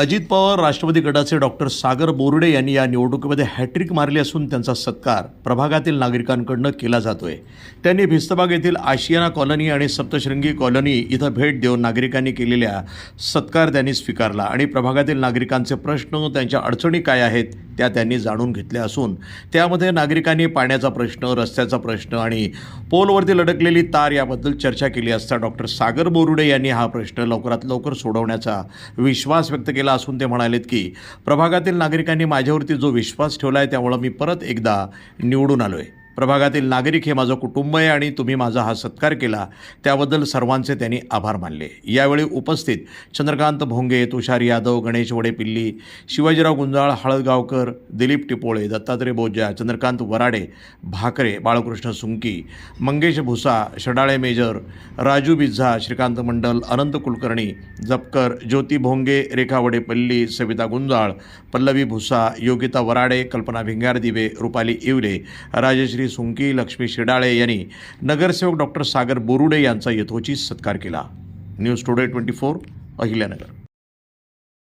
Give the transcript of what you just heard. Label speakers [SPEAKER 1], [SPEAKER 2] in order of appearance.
[SPEAKER 1] अजित पवार राष्ट्रवादी गटाचे डॉक्टर सागर बोर्डे यांनी या निवडणुकीमध्ये हॅट्रिक मारली असून त्यांचा सत्कार प्रभागातील नागरिकांकडनं केला जातोय. त्यांनी भिस्तबाग येथील आशियाना कॉलनी आणि सप्तशृंगी कॉलनी इथं भेट देऊन नागरिकांनी केलेल्या सत्कार त्यांनी स्वीकारला आणि प्रभागातील नागरिकांचे प्रश्न त्यांच्या अडचणी काय आहेत त्या त्यांनी जाणून घेतल्या असून त्यामध्ये नागरिकांनी पाण्याचा प्रश्न रस्त्याचा प्रश्न आणि पोलवरती लडकलेली तार याबद्दल चर्चा केली असता डॉक्टर सागर बोरुडे यांनी हा प्रश्न लवकरात लवकर सोडवण्याचा विश्वास व्यक्त केला असून ते म्हणालेत की प्रभागातील नागरिकांनी माझ्यावरती जो विश्वास ठेवला आहे त्यामुळं मी परत एकदा निवडून आलो आहे प्रभागातील नागरिक हे माझं कुटुंब आहे आणि तुम्ही माझा हा सत्कार केला. त्याबद्दल सर्वांचे त्यांनी आभार मानले. यावेळी उपस्थित चंद्रकांत भोंगे तुषार यादव गणेश वडेपिल्ली शिवाजीराव गुंजाळ हळदगावकर दिलीप टिपोळे दत्तात्रय बोजा चंद्रकांत वराडे भाकरे बाळकृष्ण सुंकी मंगेश भुसा शडाळे मेजर राजू बिझा श्रीकांत मंडल अनंत कुलकर्णी जपकर ज्योती भोंगे रेखा वडेपल्ली सविता गुंजाळ पल्लवी भुसा योगिता वराडे कल्पना भिंगारदिवे रुपाली इवले राजेश श्री सुंकी लक्ष्मी शिडाळे यांनी नगरसेवक डॉक्टर सागर बोरुडे यांचा यथोचित सत्कार केला. News today twenty four Ahilyanagar.